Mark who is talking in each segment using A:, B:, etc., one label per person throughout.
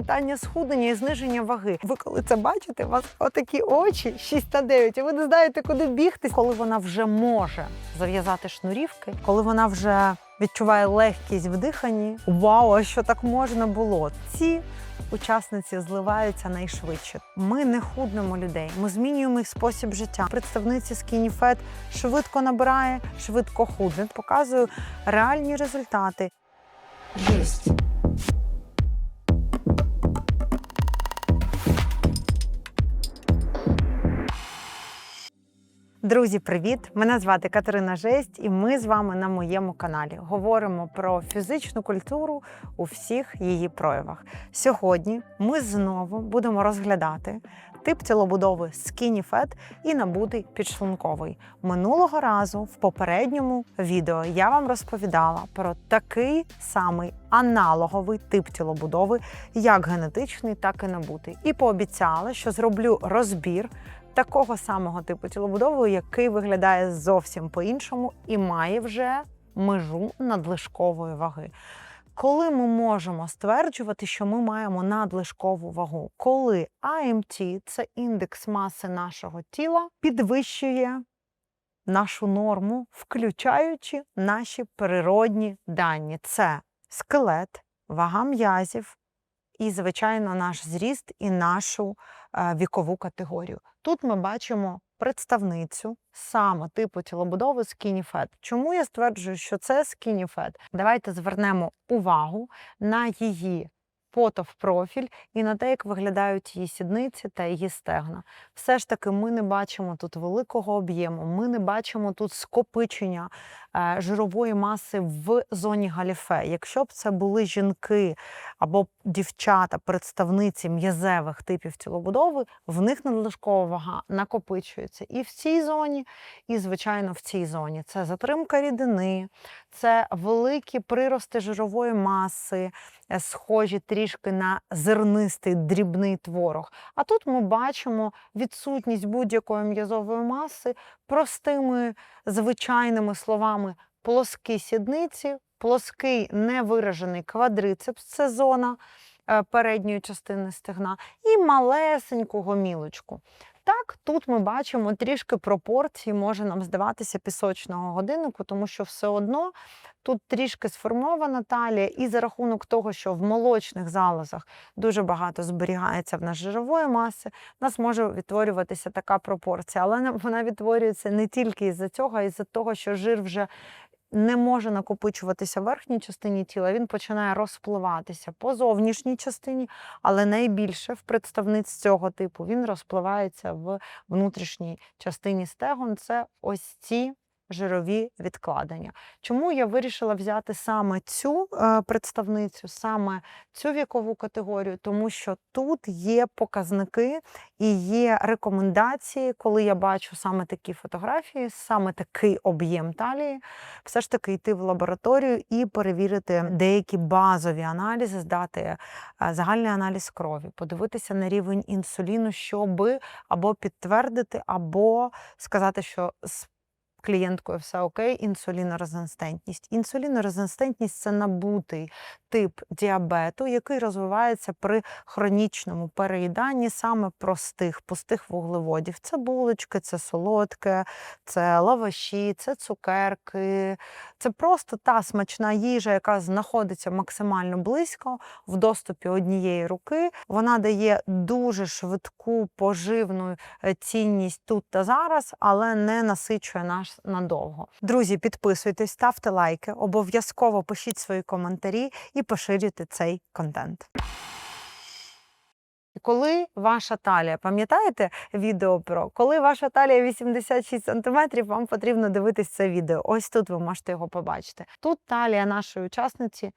A: питання схуднення і зниження ваги. Ви коли це бачите, у вас отакі очі 6 та 9, і ви не знаєте, куди бігти. Коли вона вже може зав'язати шнурівки, коли вона вже відчуває легкість в диханні. Вау, а що так можна було? Ці учасниці зливаються найшвидше. Ми не худнемо людей, ми змінюємо їх спосіб життя. Представниці Fat швидко набирає, швидко худне. Показую реальні результати. Єсть. Друзі, привіт! Мене звати Катерина Жесть, і ми з вами на моєму каналі говоримо про фізичну культуру у всіх її проявах. Сьогодні ми знову будемо розглядати тип тілобудови Skinny Fat і набутий підшлунковий. Минулого разу в попередньому відео я вам розповідала про такий самий аналоговий тип тілобудови, як генетичний, так і набутий. І пообіцяла, що зроблю розбір такого самого типу тілобудови, який виглядає зовсім по-іншому і має вже межу надлишкової ваги. Коли ми можемо стверджувати, що ми маємо надлишкову вагу, коли АМТ це індекс маси нашого тіла, підвищує нашу норму, включаючи наші природні дані: це скелет, вага м'язів і, звичайно, наш зріст і нашу вікову категорію. Тут ми бачимо представницю саме типу тілобудови Fat. Чому я стверджую, що це Fat? Давайте звернемо увагу на її фото в профіль і на те, як виглядають її сідниці та її стегна. Все ж таки, ми не бачимо тут великого об'єму, ми не бачимо тут скопичення е, жирової маси в зоні галіфе. Якщо б це були жінки або дівчата, представниці м'язевих типів тілобудови, в них надлишкова вага накопичується і в цій зоні, і, звичайно, в цій зоні. Це затримка рідини, це великі прирости жирової маси, схожі трішки на зернистий дрібний творог. А тут ми бачимо відсутність будь-якої м'язової маси простими звичайними словами плоскі сідниці, плоский невиражений квадрицепс, це зона е, передньої частини стегна, і малесеньку гомілочку. Так, тут ми бачимо трішки пропорції, може нам здаватися пісочного годиннику, тому що все одно тут трішки сформована талія, і за рахунок того, що в молочних залозах дуже багато зберігається в нас жирової маси, у нас може відтворюватися така пропорція. Але вона відтворюється не тільки із-за цього, а із-за того, що жир вже не може накопичуватися в верхній частині тіла, він починає розпливатися по зовнішній частині, але найбільше в представниць цього типу він розпливається в внутрішній частині стегон. Це ось ці жирові відкладення. Чому я вирішила взяти саме цю е, представницю, саме цю вікову категорію? Тому що тут є показники і є рекомендації, коли я бачу саме такі фотографії, саме такий об'єм талії, все ж таки йти в лабораторію і перевірити деякі базові аналізи, здати е, загальний аналіз крові, подивитися на рівень інсуліну, щоб або підтвердити, або сказати, що з клієнткою все окей, інсулінорезистентність. Інсулінорезистентність це набутий тип діабету, який розвивається при хронічному переїданні саме простих пустих вуглеводів. Це булочки, це солодке, це лаваші, це цукерки. Це просто та смачна їжа, яка знаходиться максимально близько в доступі однієї руки. Вона дає дуже швидку поживну е, цінність тут та зараз, але не насичує нас надовго. Друзі, підписуйтесь, ставте лайки, обов'язково пишіть свої коментарі і поширюйте цей контент. Коли ваша талія, пам'ятаєте відео про коли ваша талія 86 см, вам потрібно дивитись це відео. Ось тут ви можете його побачити. Тут талія нашої учасниці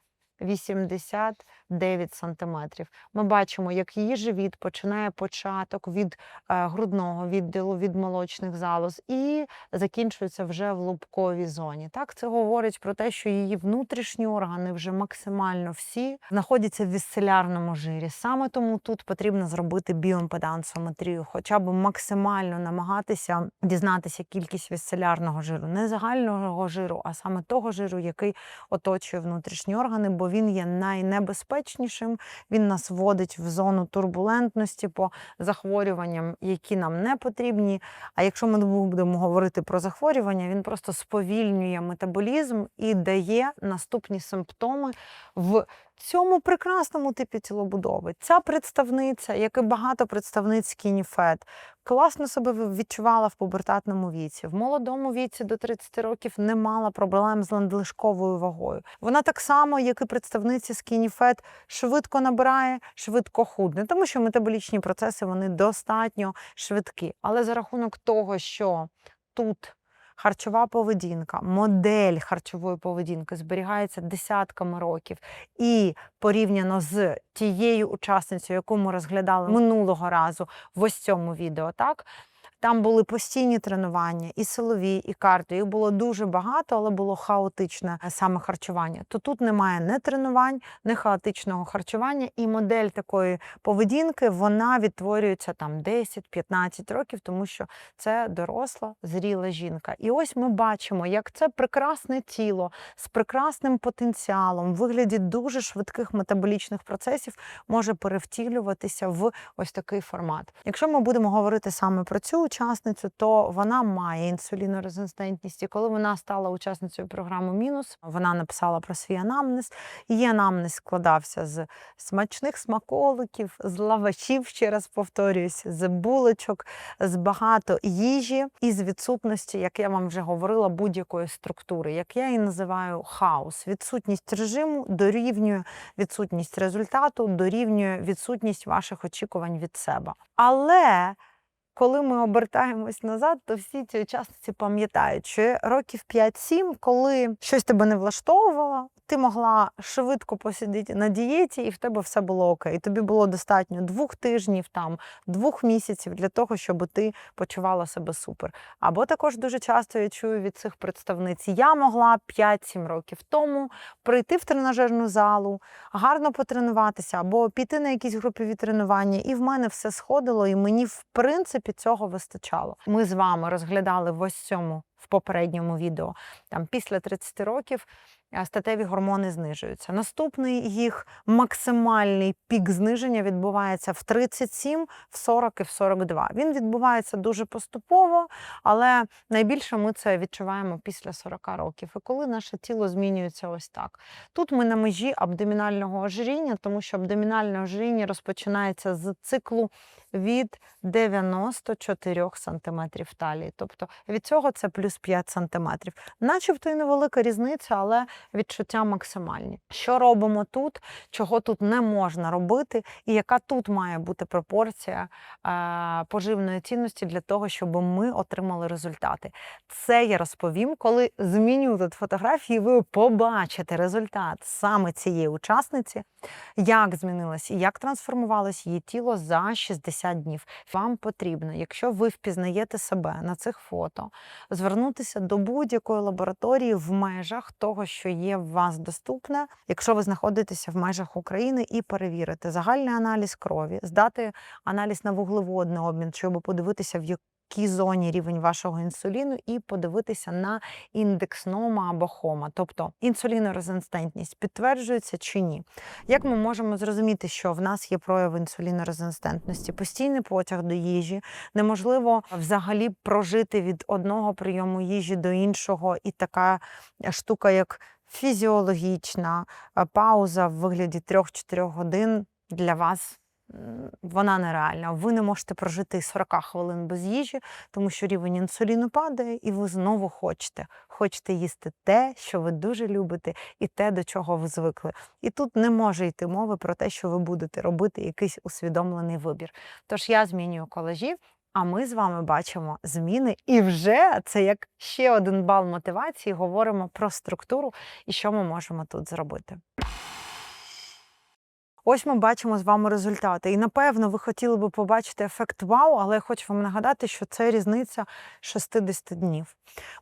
A: 89 сантиметрів. Ми бачимо, як її живіт починає початок від е, грудного відділу, від молочних залоз і закінчується вже в лобковій зоні. Так, це говорить про те, що її внутрішні органи вже максимально всі знаходяться в вісцелярному жирі. Саме тому тут потрібно зробити біоімпедансометрію, хоча б максимально намагатися дізнатися кількість вісцелярного жиру, не загального жиру, а саме того жиру, який оточує внутрішні органи, бо він є найнебезпечнішим безпечнішим. Він нас вводить в зону турбулентності по захворюванням, які нам не потрібні. А якщо ми будемо говорити про захворювання, він просто сповільнює метаболізм і дає наступні симптоми в цьому прекрасному типі тілобудови. Ця представниця, як і багато представниць Fat, класно себе відчувала в пубертатному віці. В молодому віці до 30 років не мала проблем з ландлишковою вагою. Вона так само, як і представниці Fat, швидко набирає, швидко худне, тому що метаболічні процеси вони достатньо швидкі. Але за рахунок того, що тут харчова поведінка, модель харчової поведінки зберігається десятками років, і порівняно з тією учасницею, яку ми розглядали минулого разу в ось цьому відео, так. Там були постійні тренування, і силові, і кардіо. Їх було дуже багато, але було хаотичне е, саме харчування. То тут немає не тренувань, не хаотичного харчування, і модель такої поведінки вона відтворюється там 10-15 років, тому що це доросла, зріла жінка. І ось ми бачимо, як це прекрасне тіло з прекрасним потенціалом в вигляді дуже швидких метаболічних процесів може перевтілюватися в ось такий формат. Якщо ми будемо говорити саме про цю учасницю, то вона має інсулінорезистентність. І коли вона стала учасницею програми Мінус, вона написала про свій анамнез. Її анамнез складався з смачних смаколиків, з лавашів, ще раз повторююсь, з булочок, з багато їжі і з відсутності, як я вам вже говорила, будь-якої структури, як я її називаю хаос. Відсутність режиму дорівнює відсутність результату, дорівнює відсутність ваших очікувань від себе. Але коли ми обертаємось назад, то всі ці учасниці пам'ятають, що років 5-7, коли щось тебе не влаштовувало, ти могла швидко посидіти на дієті, і в тебе все було окей. Тобі було достатньо двох тижнів, там двох місяців для того, щоб ти почувала себе супер. Або також дуже часто я чую від цих представниць: я могла 5-7 років тому прийти в тренажерну залу, гарно потренуватися, або піти на якісь групові тренування, і в мене все сходило, і мені в принципі цього вистачало. Ми з вами розглядали в ось цьому в попередньому відео. Там після 30 років е, статеві гормони знижуються. Наступний їх максимальний пік зниження відбувається в 37, в 40 і в 42. Він відбувається дуже поступово, але найбільше ми це відчуваємо після 40 років. І коли наше тіло змінюється ось так. Тут ми на межі абдомінального ожиріння, тому що абдомінальне ожиріння розпочинається з циклу від 94 см талії. Тобто від цього це плюс 5 см. Начебто і невелика різниця, але відчуття максимальні. Що робимо тут, чого тут не можна робити, і яка тут має бути пропорція е, поживної цінності для того, щоб ми отримали результати. Це я розповім, коли зміню тут фотографії, ви побачите результат саме цієї учасниці, як змінилось і як трансформувалось її тіло за 60 днів. Вам потрібно, якщо ви впізнаєте себе на цих фото, звернутися до будь-якої лабораторії в межах того, що є в вас доступне, якщо ви знаходитеся в межах України, і перевірити загальний аналіз крові, здати аналіз на вуглеводний обмін, щоб подивитися, в якій зоні рівень вашого інсуліну, і подивитися на індекс нома або хома, тобто інсулінорезистентність підтверджується чи ні. Як ми можемо зрозуміти, що в нас є прояви інсулінорезистентності, постійний потяг до їжі, неможливо взагалі прожити від одного прийому їжі до іншого, і така штука, як фізіологічна е, пауза в вигляді 3-4 годин для вас. Вона нереальна. Ви не можете прожити і 40 хвилин без їжі, тому що рівень інсуліну падає, і ви знову хочете. Хочете їсти те, що ви дуже любите, і те, до чого ви звикли. І тут не може йти мови про те, що ви будете робити якийсь усвідомлений вибір. Тож я змінюю колажі, а ми з вами бачимо зміни, і вже це як ще один бал мотивації. Говоримо про структуру і що ми можемо тут зробити. Ось ми бачимо з вами результати. І напевно ви хотіли би побачити ефект вау, але я хочу вам нагадати, що це різниця 60 днів.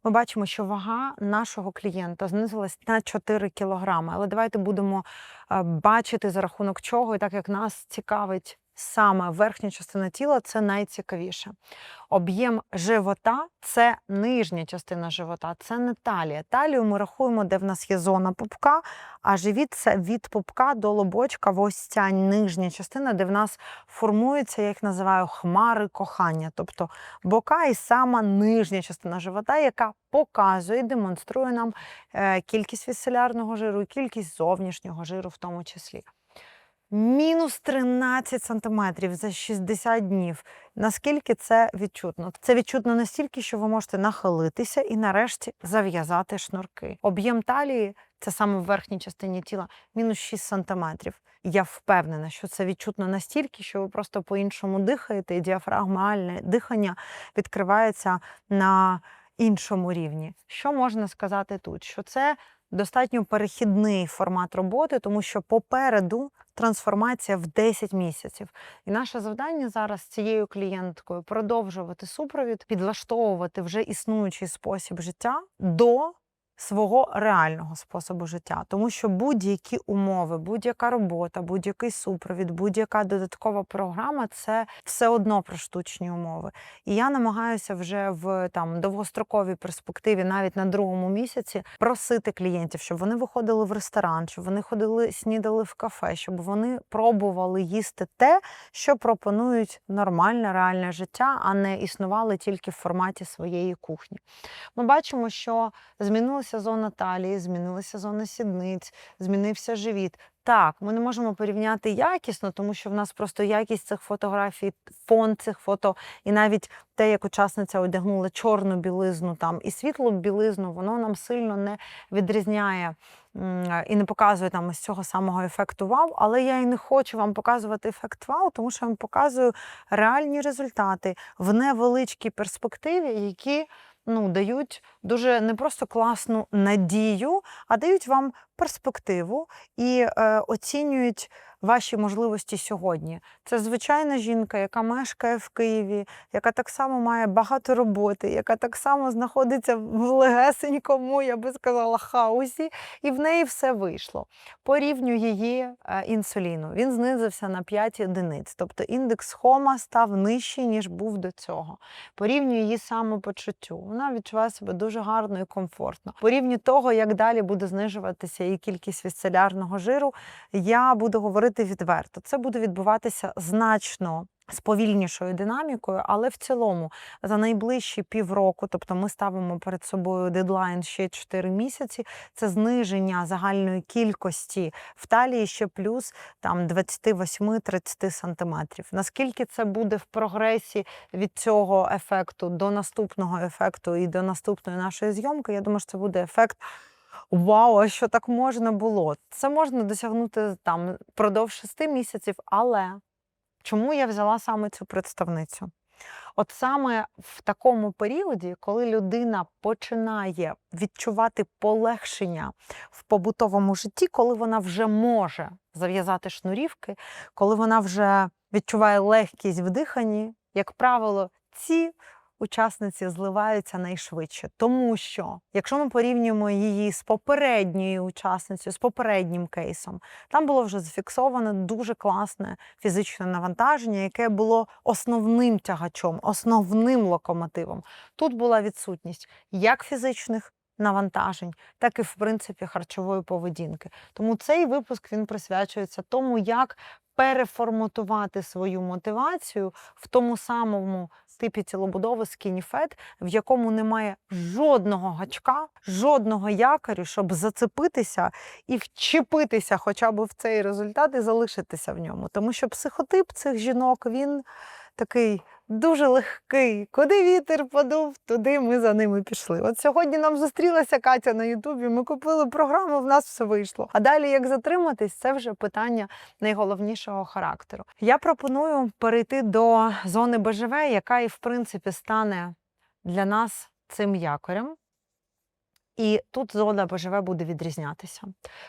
A: Ми бачимо, що вага нашого клієнта знизилась на 4 кілограми. Але давайте будемо е, бачити за рахунок чого, і так як нас цікавить саме верхня частина тіла це найцікавіше. Об'єм живота це нижня частина живота, це не талія. Талію ми рахуємо, де в нас є зона пупка, а живіт це від пупка до лобочка, ось ця нижня частина, де в нас формуються, я їх називаю хмари кохання, тобто бока і сама нижня частина живота, яка показує демонструє нам е, кількість віселярного жиру кількість зовнішнього жиру в тому числі. Мінус 13 сантиметрів за 60 днів. Наскільки це відчутно? Це відчутно настільки, що ви можете нахилитися і нарешті зав'язати шнурки. Об'єм талії це саме в верхній частині тіла, мінус 6 сантиметрів. Я впевнена, що це відчутно настільки, що ви просто по-іншому дихаєте, і діафрагмальне дихання відкривається на іншому рівні. Що можна сказати тут? Що це достатньо перехідний формат роботи, тому що попереду трансформація в 10 місяців. І наше завдання зараз з цією клієнткою продовжувати супровід, підлаштовувати вже існуючий спосіб життя до свого реального способу життя, тому що будь-які умови, будь-яка робота, будь-який супровід, будь-яка додаткова програма це все одно про штучні умови. І я намагаюся вже в там довгостроковій перспективі, навіть на другому місяці, просити клієнтів, щоб вони виходили в ресторан, щоб вони ходили, снідали в кафе, щоб вони пробували їсти те, що пропонують нормальне реальне життя, а не існували тільки в форматі своєї кухні. Ми бачимо, що змінилася зона талії, змінилася зона сідниць, змінився живіт. Так, ми не можемо порівняти якісно, тому що в нас просто якість цих фотографій, фон цих фото, і навіть те, як учасниця одягнула чорну білизну там і світлу білизну, воно нам сильно не відрізняє і не показує там ось цього самого ефекту вау. Але я і не хочу вам показувати ефект вау, тому що я вам показую реальні результати в невеличкій перспективі, які ну, дають дуже не просто класну надію, а дають вам перспективу і е, оцінюють ваші можливості сьогодні. Це звичайна жінка, яка мешкає в Києві, яка так само має багато роботи, яка так само знаходиться в легесенькому, я би сказала, хаосі, і в неї все вийшло. По рівню її е, інсуліну він знизився на 5 одиниць, тобто індекс хома став нижчий, ніж був до цього. По рівню її самопочуттю. Вона відчуває себе дуже гарно і комфортно. По рівню того, як далі буде знижуватися її кількість вісцелярного жиру, я буду говорити відверто. Це буде відбуватися значно. З повільнішою динамікою, але в цілому за найближчі півроку, тобто ми ставимо перед собою дедлайн ще 4 місяці. Це зниження загальної кількості в талії ще плюс там 28-30 сантиметрів. Наскільки це буде в прогресі від цього ефекту до наступного ефекту і до наступної нашої зйомки? Я думаю, що це буде ефект. Вау, а що так можна було? Це можна досягнути там впродовж шести місяців, але чому я взяла саме цю представницю? От саме в такому періоді, коли людина починає відчувати полегшення в побутовому житті, коли вона вже може зав'язати шнурівки, коли вона вже відчуває легкість в диханні, як правило, ці учасниці зливаються найшвидше. Тому що, якщо ми порівнюємо її з попередньою учасницею, з попереднім кейсом, там було вже зафіксоване дуже класне фізичне навантаження, яке було основним тягачом, основним локомотивом. Тут була відсутність як фізичних. Навантажень, так і в принципі харчової поведінки. Тому цей випуск він присвячується тому, як переформатувати свою мотивацію в тому самому типі skinny fat, в якому немає жодного гачка, жодного якорю, щоб зацепитися і вчепитися хоча б в цей результат і залишитися в ньому. Тому що психотип цих жінок він такий дуже легкий. Куди вітер подув, туди ми за ними пішли. От сьогодні нам зустрілася Катя на Ютубі. Ми купили програму, в нас все вийшло. А далі як затриматись, це вже питання найголовнішого характеру. Я пропоную перейти до зони БЖВ, яка і в принципі стане для нас цим якорем. І тут зона БЖВ буде відрізнятися.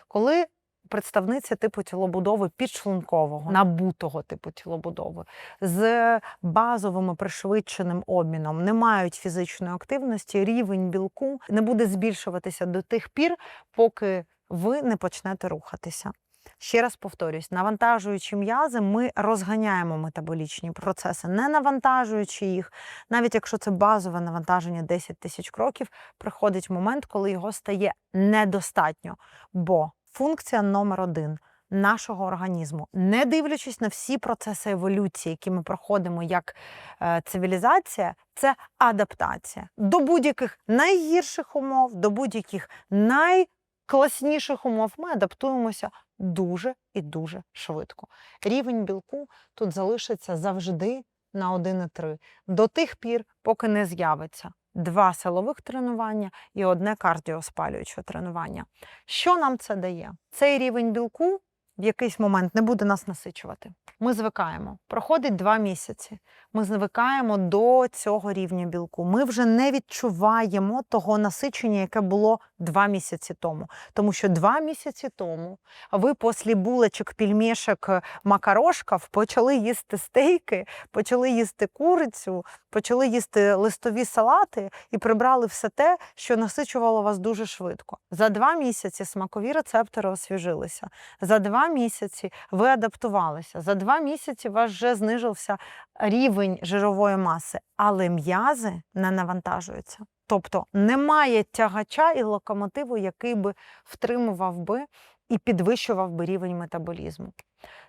A: Коли представниця типу тілобудови підшлункового, набутого типу тілобудови, з базовим пришвидшеним обміном, не мають фізичної активності, рівень білку не буде збільшуватися до тих пір, поки ви не почнете рухатися. Ще раз повторюсь, навантажуючи м'язи, ми розганяємо метаболічні процеси, не навантажуючи їх, навіть якщо це базове навантаження 10 тисяч кроків, приходить момент, коли його стає недостатньо. Бо функція номер один нашого організму, не дивлячись на всі процеси еволюції, які ми проходимо як е, цивілізація, це адаптація до будь-яких найгірших умов, до будь-яких найкласніших умов. Ми адаптуємося дуже і дуже швидко. Рівень білку тут залишиться завжди на 1,3 до тих пір, поки не з'явиться два силових тренування і одне кардіоспалююче тренування. Що нам це дає? Цей рівень білку в якийсь момент не буде нас насичувати. Ми звикаємо. Проходить два місяці. Ми звикаємо до цього рівня білку. Ми вже не відчуваємо того насичення, яке було два місяці тому. Тому що два місяці тому ви після булочок, пільмішок, макарошків почали їсти стейки, почали їсти курицю, почали їсти листові салати і прибрали все те, що насичувало вас дуже швидко. За два місяці смакові рецептори освіжилися. За два місяці ви адаптувалися. За два місяці у вас вже знижився рівень жирової маси, але м'язи не навантажуються. Тобто немає тягача і локомотиву, який би втримував би і підвищував би рівень метаболізму.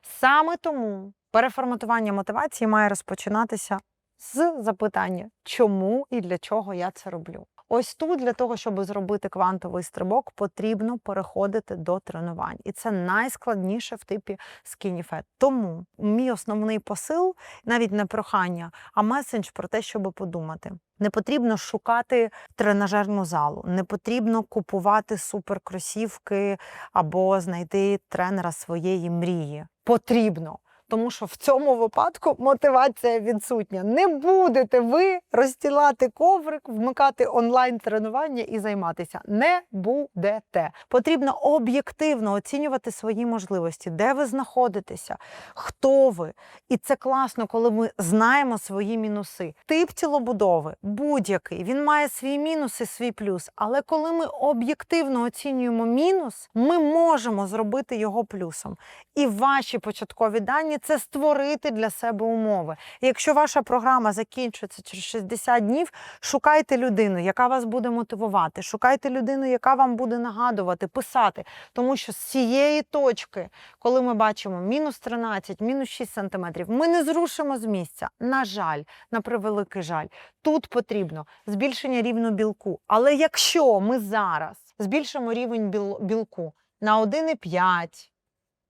A: Саме тому переформатування мотивації має розпочинатися з запитання, чому і для чого я це роблю. Ось тут для того, щоб зробити квантовий стрибок, потрібно переходити до тренувань, і це найскладніше в типі fat. Тому мій основний посил, навіть не прохання, а месендж про те, щоб подумати. Не потрібно шукати тренажерну залу, не потрібно купувати суперкросівки або знайти тренера своєї мрії. Потрібно. Тому що в цьому випадку мотивація відсутня. Не будете ви розстілати коврик, вмикати онлайн-тренування і займатися. Не будете. Потрібно об'єктивно оцінювати свої можливості, де ви знаходитеся, хто ви. І це класно, коли ми знаємо свої мінуси. Тип тілобудови будь-який, він має свій мінус і свій плюс. Але коли ми об'єктивно оцінюємо мінус, ми можемо зробити його плюсом. І ваші початкові дані це створити для себе умови. Якщо ваша програма закінчується через 60 днів, шукайте людину, яка вас буде мотивувати, шукайте людину, яка вам буде нагадувати, писати. Тому що з цієї точки, коли ми бачимо мінус 13, мінус 6 сантиметрів, ми не зрушимо з місця. На жаль, на превеликий жаль. Тут потрібно збільшення рівну білку. Але якщо ми зараз збільшимо рівень білку на 1,5,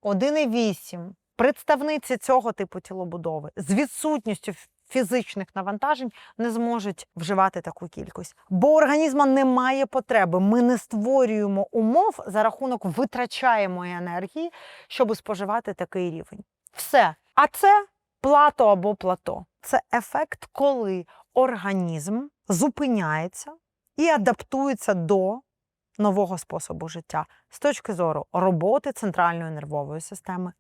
A: 1,8, представниці цього типу тілобудови з відсутністю фізичних навантажень не зможуть вживати таку кількість. Бо у організму немає потреби. Ми не створюємо умов за рахунок витрачаємої енергії, щоб споживати такий рівень. Все. А це плато або плато. Це ефект, коли організм зупиняється і адаптується до нового способу життя з точки зору роботи центральної нервової системи,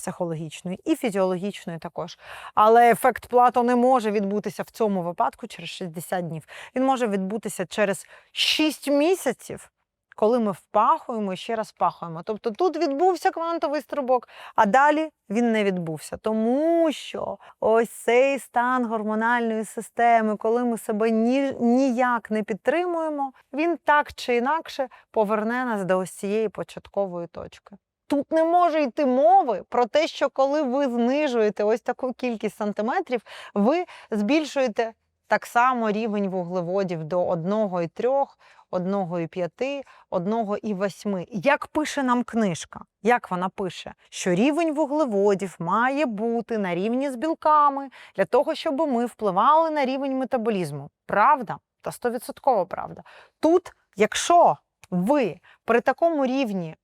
A: психологічної і фізіологічної також. Але ефект плато не може відбутися в цьому випадку через 60 днів. Він може відбутися через 6 місяців. Коли ми впахуємо і ще раз впахуємо. Тобто тут відбувся квантовий стрибок, а далі він не відбувся. Тому що ось цей стан гормональної системи, коли ми себе ні, ніяк не підтримуємо, він так чи інакше поверне нас до ось цієї початкової точки. Тут не може йти мови про те, що коли ви знижуєте ось таку кількість сантиметрів, ви збільшуєте так само рівень вуглеводів до 1,3, 1,5, 1,8. Як пише нам книжка? Як вона пише? Що рівень вуглеводів має бути на рівні з білками для того, щоб ми впливали на рівень метаболізму. Правда? Та 100% правда. Тут, якщо ви при такому рівні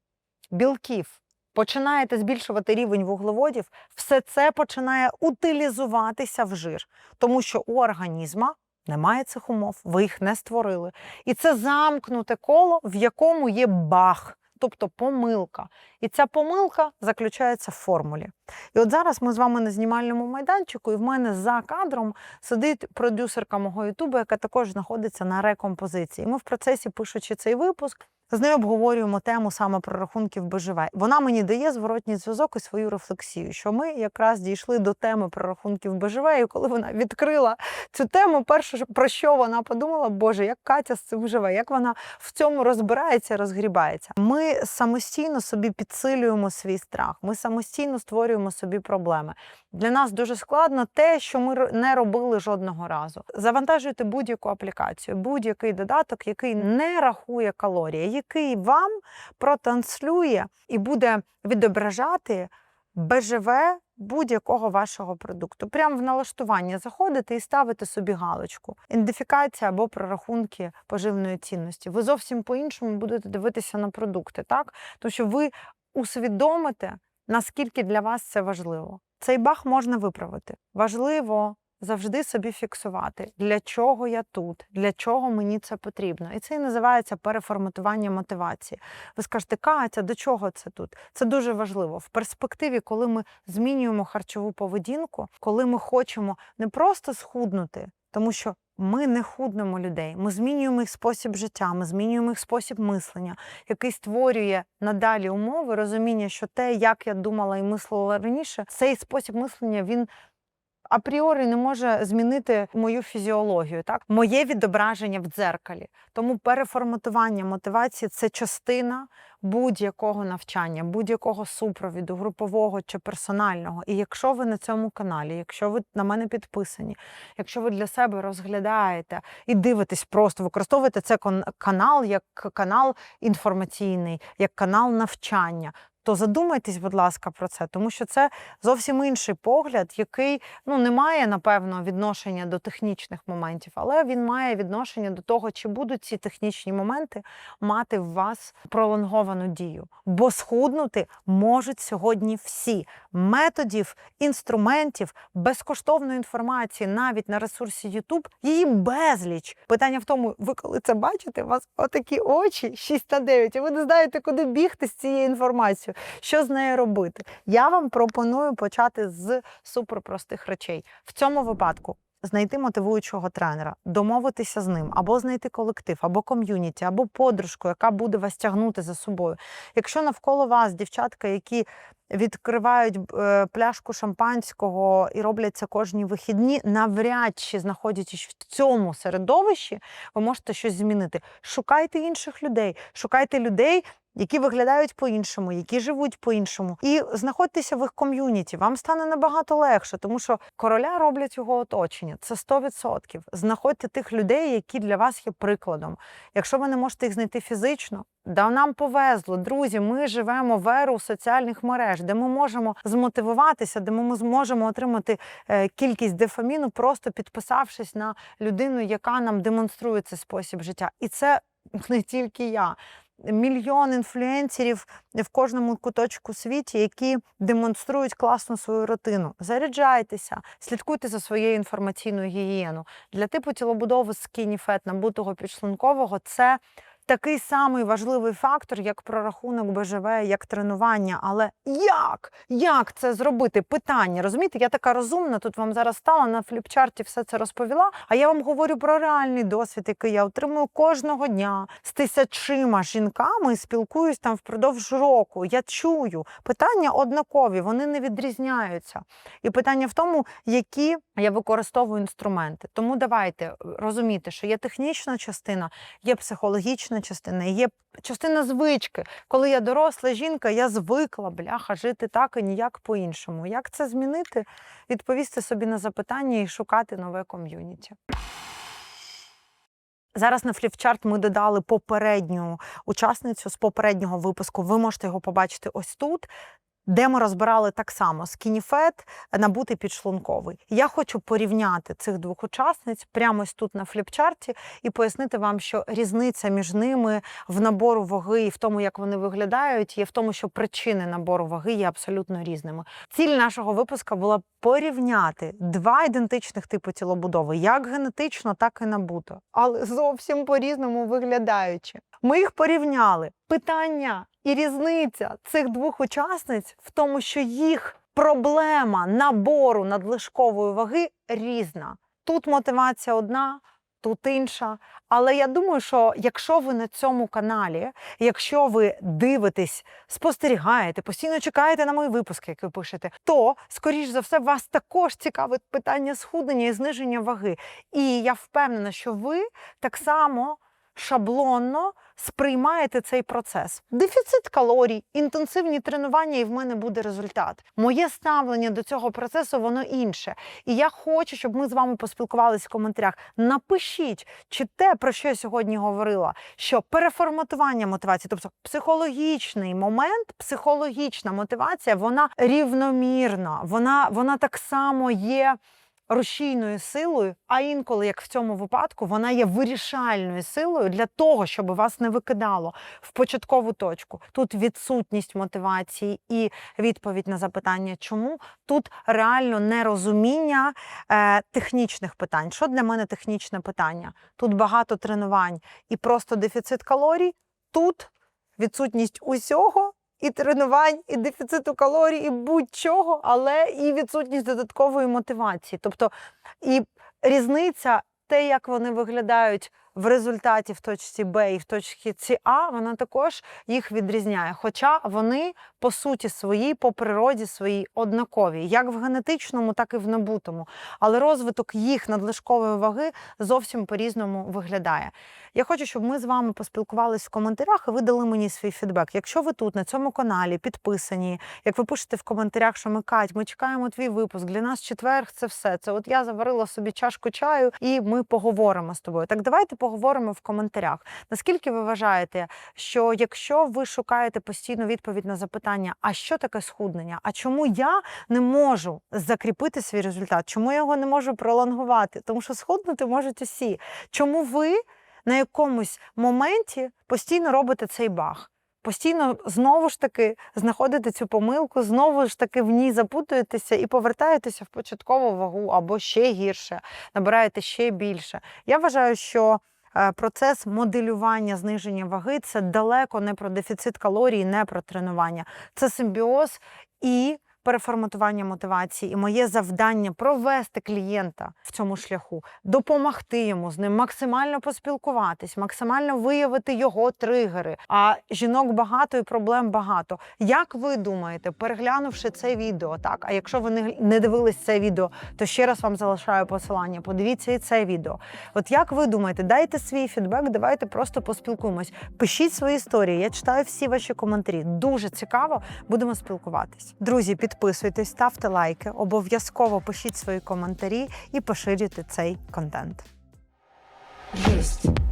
A: білків починаєте збільшувати рівень вуглеводів, все це починає утилізуватися в жир, тому що у організма немає цих умов, ви їх не створили. І це замкнуте коло, в якому є баг, тобто помилка. І ця помилка заключається в формулі. І от зараз ми з вами на знімальному майданчику, і в мене за кадром сидить продюсерка мого Ютубу, яка також знаходиться на рекомпозиції. Ми в процесі, пишучи цей випуск, З нею обговорюємо тему саме прорахунків БЖВ. Вона мені дає зворотній зв'язок і свою рефлексію, що ми якраз дійшли до теми прорахунків БЖВ, і коли вона відкрила цю тему, перше, про що вона подумала, Боже, як Катя з цим живе, як вона в цьому розбирається, розгрібається. Ми самостійно собі підсилюємо свій страх, ми самостійно створюємо собі проблеми. Для нас дуже складно те, що ми не робили жодного разу. Завантажуйте будь-яку аплікацію, будь-який додаток, який не рахує калорії, який вам протранслює і буде відображати БЖВ будь-якого вашого продукту. Прямо в налаштування заходите і ставите собі галочку. Ідентифікація або прорахунки поживної цінності. Ви зовсім по-іншому будете дивитися на продукти, так? Тому що ви усвідомите, наскільки для вас це важливо. Цей баг можна виправити. Важливо завжди собі фіксувати, для чого я тут, для чого мені це потрібно. І це і називається переформатування мотивації. Ви скажете, Катя, до чого це тут? Це дуже важливо. В перспективі, коли ми змінюємо харчову поведінку, коли ми хочемо не просто схуднути, тому що ми не худнемо людей, ми змінюємо їх спосіб життя, ми змінюємо їх спосіб мислення, який створює надалі умови, розуміння, що те, як я думала і мислила раніше, цей спосіб мислення він. Апріорі не може змінити мою фізіологію, так моє відображення в дзеркалі. Тому переформатування мотивації це частина будь-якого навчання, будь-якого супровіду, групового чи персонального. І якщо ви на цьому каналі, якщо ви на мене підписані, якщо ви для себе розглядаєте і дивитесь, просто використовуєте це канал як канал інформаційний, як канал навчання. То задумайтесь, будь ласка, про це, тому що це зовсім інший погляд, який ну не має напевно відношення до технічних моментів, але він має відношення до того, чи будуть ці технічні моменти мати в вас пролонговану дію. Бо схуднути можуть сьогодні всі методів, інструментів, безкоштовної інформації, навіть на ресурсі YouTube, її безліч. Питання в тому, ви коли це бачите, у вас отакі очі 6 на 9, і ви не знаєте, куди бігти з цією інформацією, що з нею робити. Я вам пропоную почати з суперпростих речей. В цьому випадку. Знайти мотивуючого тренера, домовитися з ним, або знайти колектив, або ком'юніті, або подружку, яка буде вас тягнути за собою. Якщо навколо вас дівчатка, які відкривають е, пляшку шампанського і роблять це кожні вихідні, навряд чи знаходячись в цьому середовищі, ви можете щось змінити. Шукайте інших людей, шукайте людей. Які виглядають по-іншому, які живуть по-іншому, і знаходьтеся в їх ком'юніті. Вам стане набагато легше, тому що короля роблять його оточення. Це 100%. Знаходьте тих людей, які для вас є прикладом. Якщо ви не можете їх знайти фізично, да нам повезло, друзі. Ми живемо в еру соціальних мереж, де ми можемо змотивуватися, де ми зможемо отримати е, кількість дефаміну, просто підписавшись на людину, яка нам демонструє цей спосіб життя. І це не тільки я. Мільйон інфлюенсерів в кожному куточку світі, які демонструють класну свою рутину. Заряджайтеся, слідкуйте за своєю інформаційною гігієною. Для типу тілобудови скініфет набутого підшлункового це такий самий важливий фактор, як прорахунок БЖВ, як тренування. Але як? Як це зробити? Питання. Розумієте, я така розумна, тут вам зараз стала на фліпчарті все це розповіла. А я вам говорю про реальний досвід, який я отримую кожного дня з тисячима жінками спілкуюсь там впродовж року. Я чую питання однакові, вони не відрізняються. І питання в тому, які я використовую інструменти. Тому давайте е, розуміти, що є технічна частина, є психологічна частина, є частина звички. Коли я доросла жінка, я звикла бляха жити так і ніяк по-іншому. Як це змінити? Відповісти собі на запитання і шукати нове ком'юніті. Зараз на фліпчарт ми додали попередню учасницю з попереднього випуску. Ви можете його побачити ось тут. Де ми розбирали так само скініфет, набутий підшлунковий. Я хочу порівняти цих двох учасниць прямо ось тут на фліпчарті і пояснити вам, що різниця між ними в набору ваги і в тому, як вони виглядають, є в тому, що причини набору ваги є абсолютно різними. Ціль нашого випуска була порівняти два ідентичних типи тілобудови, як генетично, так і набуто, але зовсім по-різному виглядаючи. Ми їх порівняли. Питання і різниця цих двох учасниць в тому, що їх проблема набору надлишкової ваги різна. Тут мотивація одна, тут інша. Але я думаю, що якщо ви на цьому каналі, якщо ви дивитесь, спостерігаєте, постійно чекаєте на мої випуски, які ви пишете, то скоріш за все вас також цікавить питання схуднення і зниження ваги. І я впевнена, що ви так само шаблонно сприймаєте цей процес. Дефіцит калорій, інтенсивні тренування, і в мене буде результат. Моє ставлення до цього процесу воно інше. І я хочу, щоб ми з вами поспілкувалися в коментарях. Напишіть, чи те, про що я сьогодні говорила, що переформатування мотивації, тобто психологічний момент, психологічна мотивація, вона рівномірна, вона, вона так само є рушійною силою, а інколи, як в цьому випадку, вона є вирішальною силою для того, щоб вас не викидало в початкову точку. Тут відсутність мотивації і відповідь на запитання, чому тут реально нерозуміння е, технічних питань. Що для мене технічне питання? Тут багато тренувань і просто дефіцит калорій. Тут відсутність усього. І тренувань, і дефіциту калорій, і будь-чого, але і відсутність додаткової мотивації. Тобто і різниця, те, як вони виглядають в результаті в точці Б і в точці А, вона також їх відрізняє. Хоча вони по суті своїй, по природі своїй однакові, як в генетичному, так і в набутому. Але розвиток їх надлишкової ваги зовсім по-різному виглядає. Я хочу, щоб ми з вами поспілкувалися в коментарях і ви дали мені свій фідбек. Якщо ви тут на цьому каналі підписані, як ви пишете в коментарях, що ми Кать, ми чекаємо твій випуск. Для нас четверг це все. Це от я заварила собі чашку чаю, і ми поговоримо з тобою. Так давайте поговоримо в коментарях. Наскільки ви вважаєте, що якщо ви шукаєте постійно відповідь на запитання, а що таке схуднення? А чому я не можу закріпити свій результат? Чому я його не можу пролонгувати? Тому що схуднути можуть усі. Чому ви? на якомусь моменті постійно робите цей баг. Постійно знову ж таки знаходите цю помилку, знову ж таки в ній запутуєтеся і повертаєтеся в початкову вагу або ще гірше, набираєте ще більше. Я вважаю, що процес моделювання зниження ваги це далеко не про дефіцит калорій, не про тренування. Це симбіоз і переформатування мотивації, і моє завдання провести клієнта в цьому шляху, допомогти йому з ним максимально поспілкуватись, максимально виявити його тригери. А жінок багато і проблем багато. Як ви думаєте, переглянувши це відео, так а якщо ви не, дивились це відео, то ще раз вам залишаю посилання. Подивіться і це відео. От як ви думаєте, дайте свій фідбек, давайте просто поспілкуємось. Пишіть свої історії. Я читаю всі ваші коментарі. Дуже цікаво, будемо спілкуватись. Друзі, підписуйтесь, ставте лайки, обов'язково пишіть свої коментарі і поширюйте цей контент.
B: Есть.